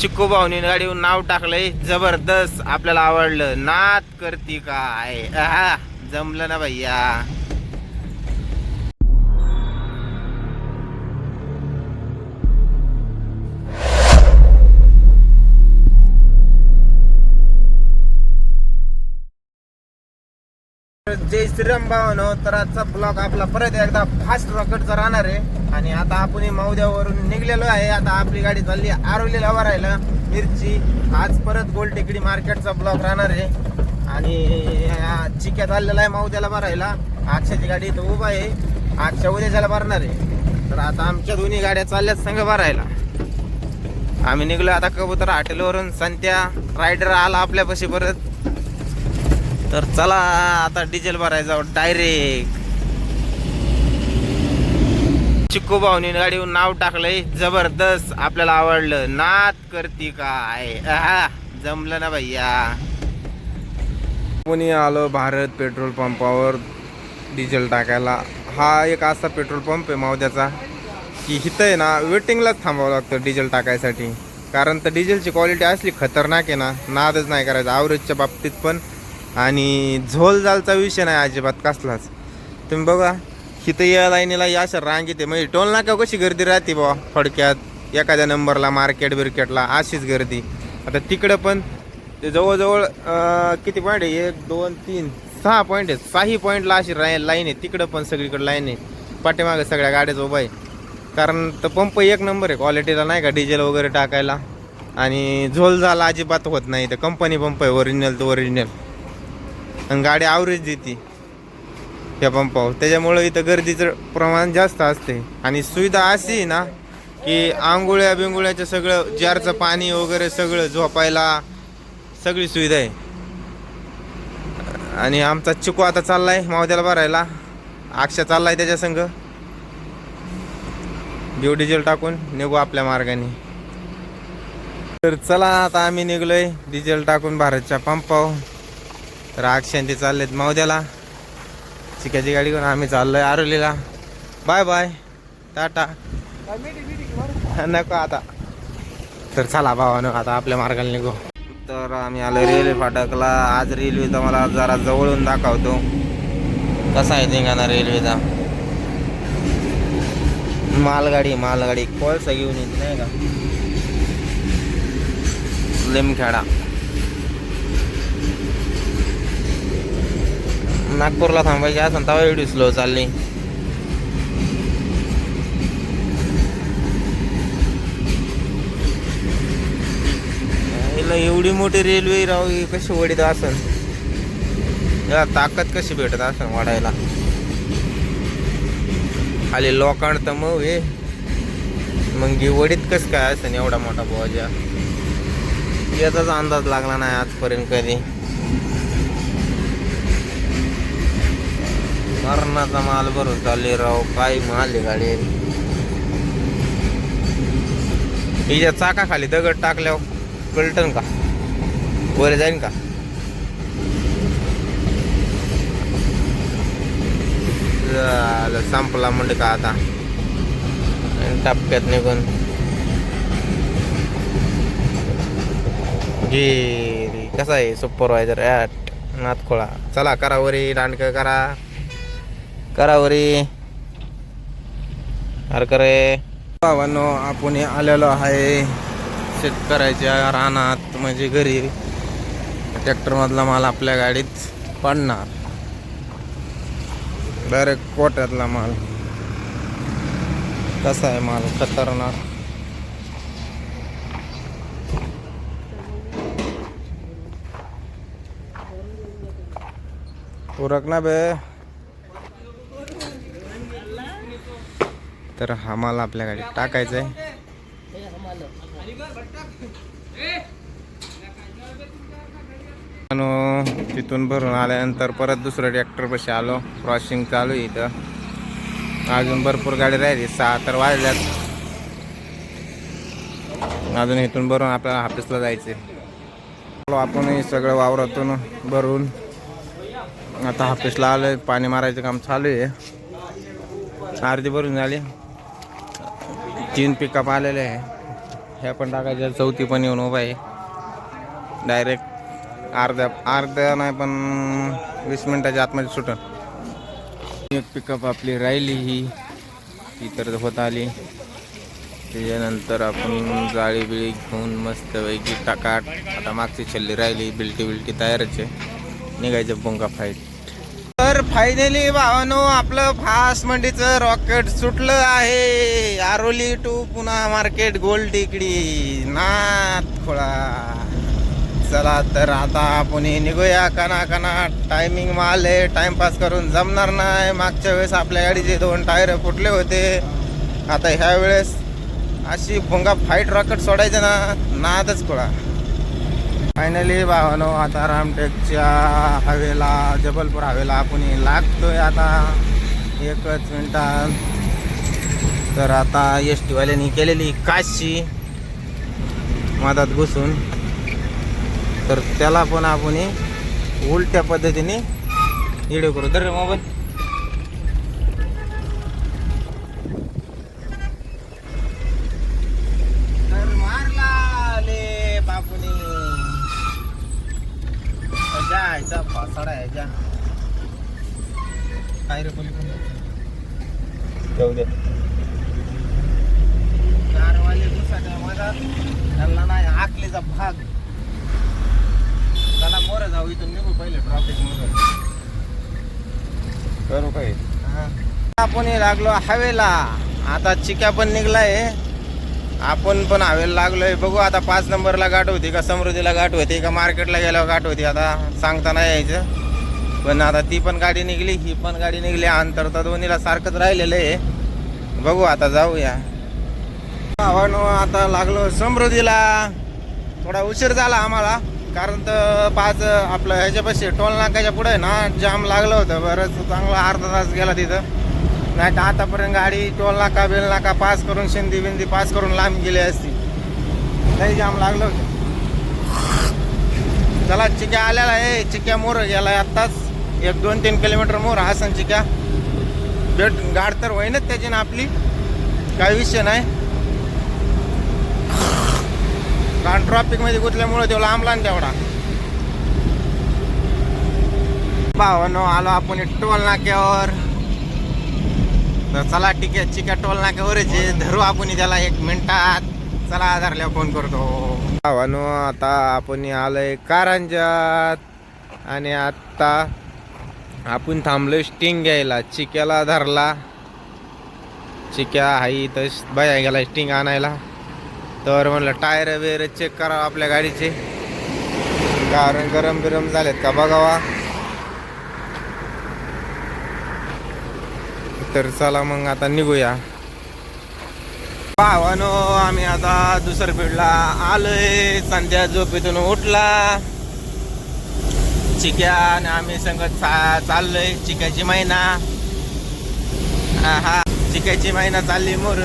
चिक्कू भाऊनी गाडीवर नाव टाकलंय जबरदस्त आपल्याला आवडलं. नात करती काय? जमलं ना भैया. जय श्रीराम भावानो हो, तर आजचा ब्लॉग आपला परत एकदा फास्ट रॉकेटचा राहणार आहे. आणि आता आपण मावद्यावरून निघलेलो आहे. आता आपली गाडी चालली आरोलीला भरायला मिरची. आज परत गोल टेकडी मार्केटचा ब्लॉग राहणार आहे. आणि चिक्या चिक्यात आहे माऊद्याला भरायला अक्षाची गाडी इथं उभा आहे. अक्षा उद्याच्याला भरणार आहे. तर आता आमच्या दोन्ही गाड्या चालल्यात संघ भरायला आम्ही निघलो आता कबूतर हॉटेलवरून संत्या रायडर आला आपल्यापाशी परत. तर चला आता डिझेल भरायचा डायरेक्ट. चिक्कू भाऊनी गाडीवर नाव टाकलंय जबरदस्त आपल्याला आवडलं. नात करती काय? जमलं ना भैया. कोणी आलो भारत पेट्रोल पंपावर डिझेल टाकायला? हा एक असा पेट्रोल पंप आहे मावद्याचा की इथं आहे ना वेटिंगलाच थांबावं लागतं डिझेल टाकायसाठी. कारण तर डिझेलची क्वालिटी असली खतरनाक आहे ना नादच नाही करायचं आवरेजच्या बाबतीत पण. आणि झोल जालचा विषय नाही अजिबात कसलाच. तुम्ही बघा इथं या लाईनीला या अशा रांग आहे. म्हणजे टोल नाका कशी गर्दी राहते बा फडक्यात एखाद्या नंबरला मार्केट बिर्केटला अशीच गर्दी. आता तिकडं पण ते जवळजवळ किती पॉईंट आहे? एक दोन तीन सहा पॉईंट आहेत. सहाही पॉईंटला अशी राय लाईन आहे. तिकडं पण सगळीकडे लाईन आहे. पाठीमागं सगळ्या गाड्याच उभा आहे. कारण तर पंप एक नंबर आहे. क्वालिटीला नाही का? डिझेल वगैरे टाकायला. आणि झोल झाला अजिबात होत नाही. तर कंपनी पंप आहे. ओरिजिनल तर ओरिजिनल आणि गाडी आवरेज देते. त्या पंपावर त्याच्यामुळं इथं गर्दीचं प्रमाण जास्त असते. आणि सुविधा अशी आहे ना की आंघोळ्या बिंगोळ्याचं सगळं जारचं पाणी वगैरे सगळं झोपायला सगळी सुविधा आहे. आणि आमचा चिकू आता चाललाय मावद्याला भरायला. अक्षा चाललाय त्याच्या संग. घेऊ डिझेल टाकून निघू आपल्या मार्गाने. तर चला आता आम्ही निघलोय डिझेल टाकून भारतच्या पंपावर तर अक्षांती चाललेत मावद्याला. चिक्याची गाडी घेऊन आम्ही चाललोय आरोलीला. Bye bye. टाटा. नको आता. तर चला भावानं आता आपल्या मार्गाला निघू. तर आम्ही आलो रेल्वे फाटकला. आज रेल्वेचा मला जरा जवळून दाखवतो. कसा आहे निघाणार रेल्वेचा? मालगाडी मालगाडी. कोळसा घेऊन येत नाही का? लिमखेडा. नागपूरला थांबायची असं तवा एवढी स्लो चालली. हिला एवढी मोठी रेल्वे राहू कशी वडीत असन? या ताकद कशी भेटत असन वाढायला? खाली लोकांड तर मग हे मग वडीत कस काय असन एवढा मोठा बोजा? याचाच अंदाज लागला नाही आजपर्यंत कधी. मरणाचा माल भरून चालले राव काय माल आहे गाडी? हिच्या चाकाखाली दगड टाकल्यावर कळटन का? वर जाईन का? झालं, संपला म्हणजे का आता. आणि निघून. जी कसा आहे सुपरवायझर? ॲट नातखोळा. चला करा वरी दांडक करा. करावरी. अरे करे. आपण आलेलो आहे शेतकऱ्याच्या रानात म्हणजे घरी. ट्रॅक्टरमधला माल आपल्या गाडीत पडणार. डायरेक्ट कोट्यातला माल. कसा आहे माल? खतरनाक. उरक ना बे. तर हा माल आपल्या गाडीत टाकायचा आहे. आणि तिथून भरून आल्यानंतर परत दुसरं ट्रॅक्टर पशी आलो. क्रॉसिंग चालू आहे इथं. अजून भरपूर गाडी राहिली. सहा तर वाजल्यात. अजून इथून भरून आपल्याला हाफिसला जायचे आपण सगळं वावरातून भरून. आता हाफिसला आलोय. पाणी मारायचं काम चालू आहे. अर्धी भरून झाली. तीन पिकअप आलेले आहे. ह्या पण टाकायच्या चौथी पण येऊन उभा आहे. डायरेक्ट अर्ध्या अर्ध्या नाही पण वीस मिनिटाच्या आतमध्ये सुटन. एक पिकअप आपली राहिली ही. ती तर होत आली. त्याच्यानंतर आपण जाळी बिळी घेऊन मस्त पैकी टाकाट. आता मागची छल्ली राहिली बिलटी बिलटी तयारच आहे. निघायचं बुंगा फाईट फायनली भावानो आपलं फास्ट मंडीचं रॉकेट सुटलं आहे. आरोली टू पुन्हा मार्केट गोल टेकडी नाथ खोळा. चला तर आता आपण निघूया. कना कना टायमिंग माल आहे. टाइमपास करून जमणार नाही. मागच्या वेळेस आपल्या गाडीचे दोन टायर फुटले होते. आता ह्या वेळेस अशी भोंगा फाईट रॉकेट सोडायचं ना. नादच खोळा. फायनली भावानो आता रामटेकच्या हवेला जबलपूर हवेला आपण लागतोय आता. एकच मिनिटात तर आता एस टीवाल्यांनी केलेली काशी. मधात घुसून. तर त्याला पण आपण उलट्या पद्धतीने व्हिडिओ करू. तर मोबाईल. काय रे कोणी जाऊ दे कारवाले दुसऱ्या मधात त्यांना नाही आखलीचा भाग. त्याला मोर जाऊ इथून निघू पहिले ट्रॉफिक करू काय? आपण लागलो हवेला. आता चिक्या पण निघलाय. आपण पण हवेला लागलोय. बघू आता पाच नंबरला गाठ होती का समृद्धीला गाठ होती का मार्केटला गेल्यावर गाठ होती. आता सांगता नाही यायचं. पण आता ती पण गाडी निघली ही पण गाडी निघली. अंतर तर दोन्हीला सारखंच राहिलेलं आहे. बघू आता जाऊया. आपण आता लागलो समृद्धीला. थोडा उशीर झाला आम्हाला कारण तर पाच आपलं ह्याच्यापाशी टोल नाक्याच्या पुढे ना जाम लागलं होतं. बरंच चांगला अर्धा तास गेला तिथं. नाही तर आतापर्यंत गाडी टोल नाका बेल नाका पास करून शिंदी बिंदी पास करून लांब गेली असती. लई जाम लागलं होतं. चला चिक्या आलेला आहे. चिक्या मोर गेलाय आत्ताच. एक दोन तीन किलोमीटर मोर हसन चिक्या भेट गाड तर होईनच त्याची ना आपली. काही विषय नाही. कारण ट्रॉफिकमध्ये गुतल्यामुळे तो लांबला तेवढा. भावानो आलो आपण टोल नाक्यावर. तर चला ठीक आहे चिका टोल नाक्यावरच धरू आपण त्याला एक मिनिटात. चला आधारल्या फोन करतो. भावानो आता आपण आलोय कारंजात आणि आता आपण थांबलो स्टिंग घ्यायला. चिक्याला धरला. चिक्या हाई तर बाया गेला स्टिंग आणायला. तर म्हणलं टायर वगैरे चेक करावं आपल्या गाडीचे. कारण गरम बिरम झालेत का बघावा तर चला मग आता निघूया. भावानो आम्ही आता दुसरं फील्डला आलोय. संध्या झोपेतून उठला. चिक्या आणि आम्ही संगत चा- चाललोय चिक्याची महिना हा चिक्याची महिना चालली मोर.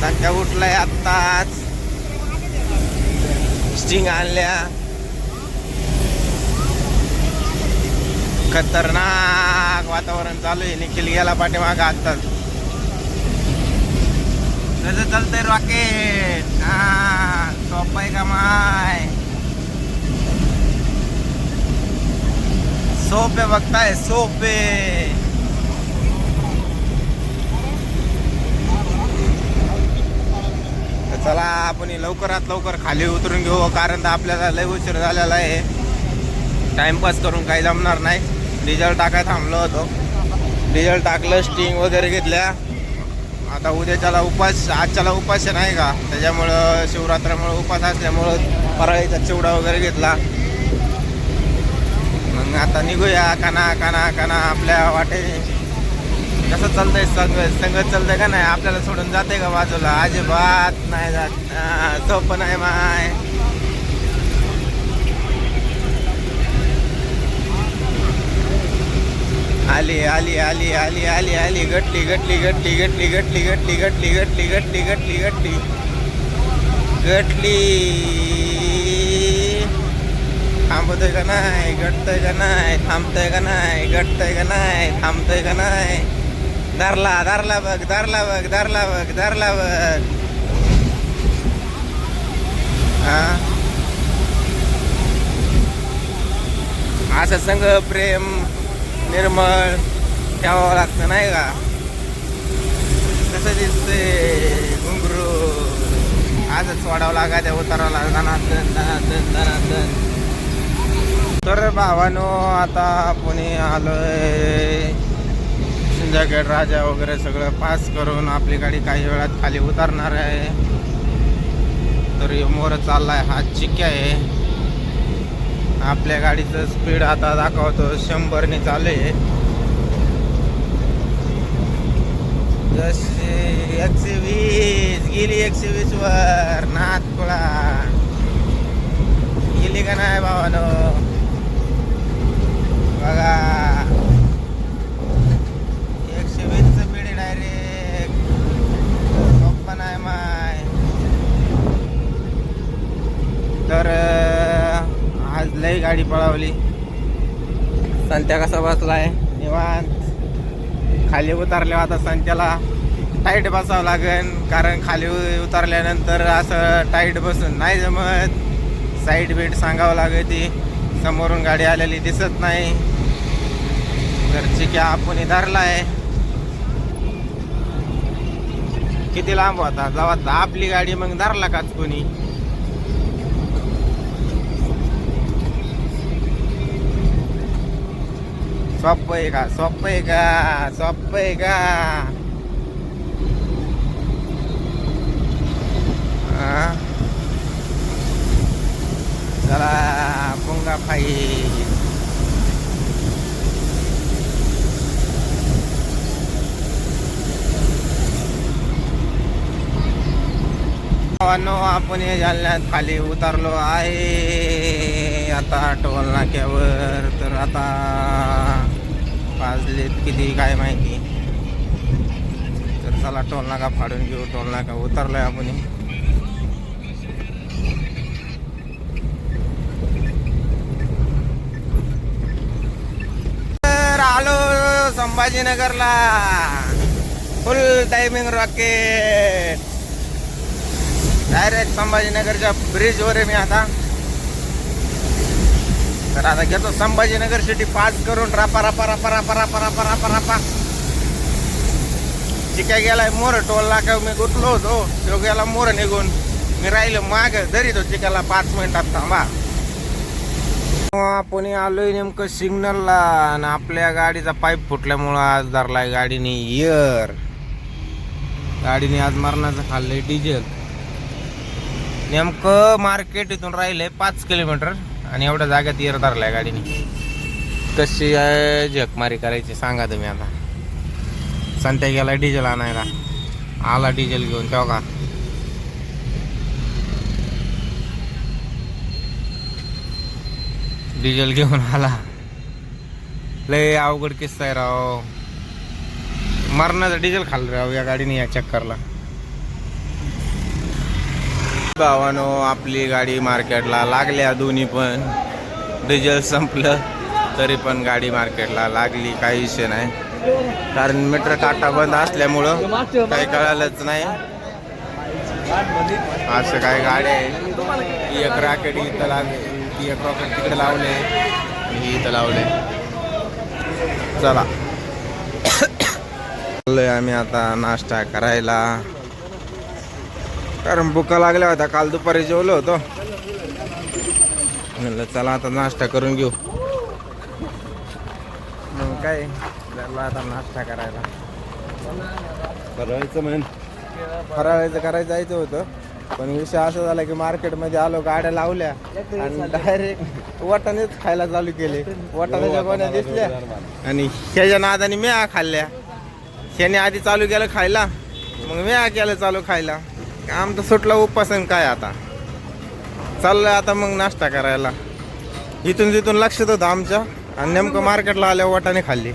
संख्या उठलाय आत्ताच. स्टिंग आणल्या. खतरनाक वातावरण चालू आहे निखिल गेला पाठीमाग आत्ताच कसं चालतंय रॉकेट हा सोपाय आहे का माय? सोपे बघताय सोपे. चला आपण लवकरात लवकर खाली उतरून घेऊ कारण तर आपल्याला लय उशीर झालेला आहे. टाइमपास करून काही जमणार नाही. डिझेल टाकाय थांबलो होतो. डिझेल टाकलं स्टिंग वगैरे घेतल्या. आता उद्याच्याला उपास आजच्याला उपास नाही का? त्याच्यामुळं शिवरात्रामुळं उपास असल्यामुळं फराळीचा चिवडा वगैरे घेतला. मग आता निघूया काना काना काना आपल्या वाटेने कसं चालतंय संघ संघ चालतंय का नाही आपल्याला सोडून जाते का बाजूला अजिबात नाही जात तो पण आहे माय आली आली आली आली आली आली गटली गटली गटली गटली गटली गटली गटली गटली गटली गटली गटली गटली थांबतोय का नाही? घटतोय का नाही? थांबतोय का नाही? घटतोय का नाही? थांबतोय का नाही? धरला धरला बघ धरला बघ धरला बघ धरला बघ. हा? असं संग प्रेम निर्मळ ठेवावं लागतं नाही का? कसं दिसते घुंगरू? असंच वाढावं लागायचं उतरावं लागणार तर भावानो आता पुणे आलोय जॅकेट राजा वगैरे सगळं पास करून आपली गाडी काही वेळात खाली उतरणार आहे. तर मोर चाललाय हा चिक्या आहे. आपल्या गाडीचं स्पीड आता दाखवतो शंभरने चालू आहे जशी एकशे वीस गेली एकशे वीस वर नाथपुळा गेली का नाही भावानो? बघा. एकशे वीसचं पिढी डायरेक्ट सोप्पा नाही माय. तर आज लई गाडी पळावली. संत्या कसा बसलाय? निवांत. खाली उतरल्यावर आता संत्याला टाईट बसावं लागेल. कारण खाली उतरल्यानंतर असं टाईट बसून नाही जमत. साईड बीट सांगावं लागेल ती. समोरून गाडी आलेली दिसत नाही. घरचे की आपण धरलाय. किती लांब होता? जेव्हा आपली गाडी मग धरला काच कोणी? सोप्प आहे का? सोप्प आहे का? सोप्प आहे का? चला पुंगा फाई. मित्रांनो आपण हे जालन्यात खाली उतरलो आहे. आता टोल नाक्यावर. तर आता पाजलेत किती काय माहिती? तर चला टोल नाका फाडून घेऊ. टोल नाका उतरलोय आपण. तर आलो संभाजीनगरला. फुल टायमिंग रॉकेट डायरेक्ट संभाजीनगरच्या ब्रिजवर आहे मी आता. तर आता घेतो संभाजीनगर सिटी पास करून रापा रापा रापा रापा रापा रापा रापा रापा. चिक्या गेलाय मोर टोलला का मी गुतलो होतो. तो गेला मोर निघून. मी राहिलो माग जरी तो चिकाला पाच मिनिटात थांबा. आपण आलोय नेमकं सिग्नलला आणि आपल्या गाडीचा पाईप फुटल्यामुळं आज धरलाय गाडीने इयर गाडीने आज मरणाचं खाल्लंय डिझेल. नेमकं मार्केट इथून राहिलंय पाच किलोमीटर आणि एवढ्या जाग्यात इयर धरलाय गाडीने. कशी आहे झकमारी करायची सांगा तुम्ही आता. संत्या गेला डिझेल आणायला. आला डिझेल घेऊन तेव्हा का? डिझेल घेऊन आला. लय अवघड किस्सा आहे राव. मरणाचं डिझेल खाल्लं राव या गाडीने या चक्करला. भावानो आपली गाडी मार्केटला लागल्या दोन्ही पण. डिझेल संपलं तरी पण गाडी मार्केटला लागली काही विषय नाही. कारण मीटर काटा बंद असल्यामुळं काही कळालंच नाही. असं काय गाड्या आहे. एक रॉकेट इथं लागले एक रॉकेट तिकडे लावले ही इथं लावले. चला. आम्ही आता नाश्ता करायला. कारण भुका लागल्या होत्या. काल दुपारी जेवलो होतो. म्हणलं चला आता नाश्ता करून घेऊ. मग काय? झालं आता नाश्ता करायला. करायचं म्हण. फराळाचं करायचं जायचं होतं. पण विषय असा झाला की मार्केटमध्ये आलो गाड्या लावल्या. आणि डायरेक्ट वाटाणेच खायला चालू केले. वाटाण्याच्या गोण्या दिसल्या आणि ह्याच्या नादाने म्या खाल्ल्या. ह्याने आधी चालू केलं खायला. मग म्या केलं चालू खायला. आमचं सुटलं उपासन काय आता? चाललंय आता मग नाश्ता करायला. इथून तिथून लक्षात होतं आमच्या. आणि नेमकं मार्केटला आल्यावर वाटाणे खाल्ली.